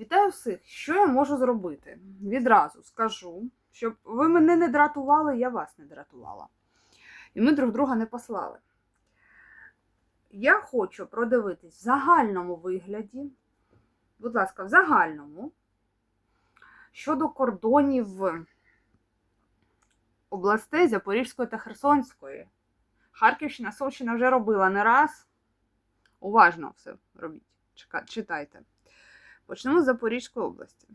Вітаю всіх! Що я можу зробити? Відразу скажу, щоб ви мене не дратували, я вас не дратувала. І ми друг друга не послали. Я хочу продивитись в загальному вигляді, будь ласка, в загальному, щодо кордонів областей Запорізької та Херсонської. Харківщина, Сумщина вже робила не раз. Уважно все робіть. Читайте. Почнемо з Запорізької області.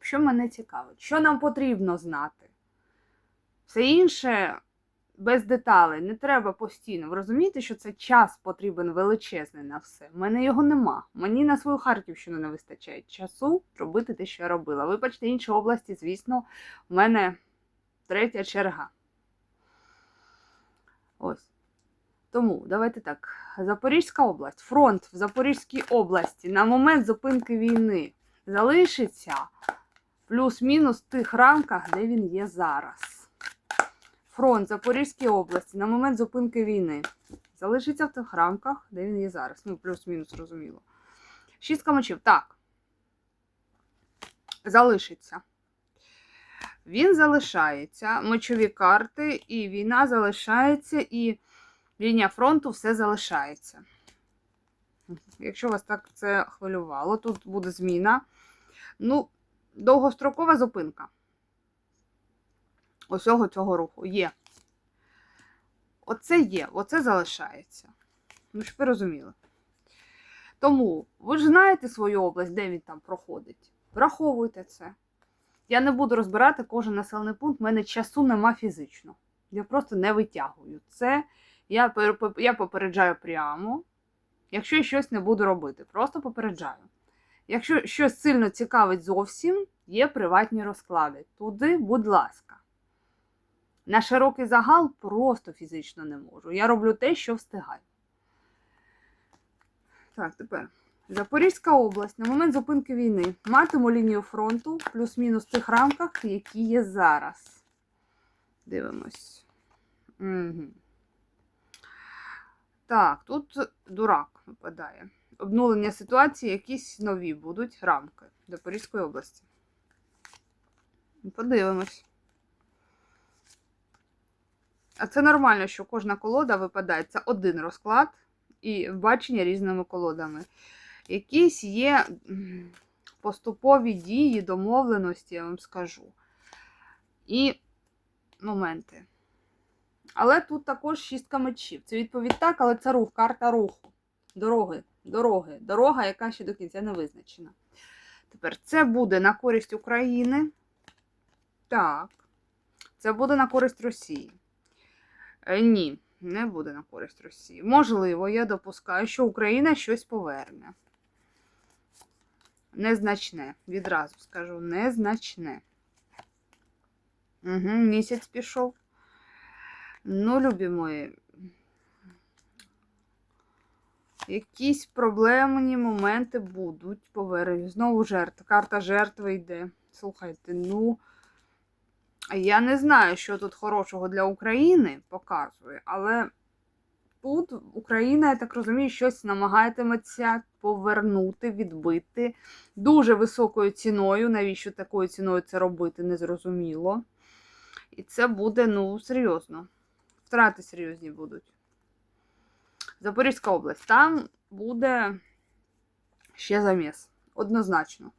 Що мене цікавить, що нам потрібно знати? Все інше без деталей, не треба постійно. Ви розумієте, що це час потрібен величезний на все. У мене його нема. Мені на свою Харківщину не вистачає часу робити те, що я робила. Вибачте, інші області, звісно, в мене третя черга. Ось. Тому давайте так. Запорізька область, фронт в Запорізькій області на момент зупинки війни залишиться плюс-мінус в тих рамках, де він є зараз. Фронт Запорізькій області на момент зупинки війни залишиться в тих рамках, де він є зараз. Ну, плюс-мінус, розуміло. Шістка мечів. Так. Залишиться. Він залишається. Мечові карти, і війна залишається, і лінія фронту все залишається. Якщо вас так це хвилювало, тут буде зміна. Ну, довгострокова зупинка. Усього цього руху є. Оце є, оце залишається. Ну, щоб ви розуміли. Тому ви ж знаєте свою область, де він там проходить. Враховуйте це. Я не буду розбирати кожен населений пункт, в мене часу нема фізично. Я просто не витягую це. Я, я попереджаю прямо. Якщо я щось не буду робити, просто попереджаю. Якщо щось сильно цікавить зовсім, є приватні розклади. Туди, будь ласка. На широкий загал просто фізично не можу. Я роблю те, що встигаю. Так, тепер. Запорізька область на момент зупинки війни матиму лінію фронту плюс-мінус в тих рамках, які є зараз. Дивимось. Угу. Так, тут дурак випадає. Обнулення ситуації, якісь нові будуть рамки Запорізької області. Подивимось. А це нормально, що кожна колода випадає. Це один розклад і бачення різними колодами. Якісь є поступові дії, домовленості, я вам скажу. І моменти. Але тут також шістка мечів. Це відповідь так, але це рух, карта руху. Дороги, дороги, дорога, яка ще до кінця не визначена. Тепер це буде на користь України. Так. Це буде на користь Росії. Е, ні, не буде на користь Росії. Можливо, я допускаю, що Україна щось поверне. Незначне. Відразу скажу, незначне. Угу, місяць пішов. Ну, любі мої, якісь проблемні моменти будуть повернені. Знову жертва. Карта жертви йде. Слухайте, ну. Я не знаю, що тут хорошого для України показує, але тут Україна, я так розумію, щось намагатиметься повернути, відбити дуже високою ціною. Навіщо такою ціною це робити, незрозуміло. І це буде, ну, серйозно. Втрати серйозні будуть. Запорізька область. Там буде ще заміс. Однозначно.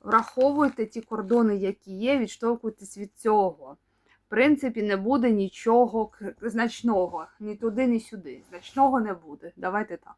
Враховуйте ті кордони, які є, відштовхуйтесь від цього. В принципі, не буде нічого значного. Ні туди, ні сюди. Значного не буде. Давайте так.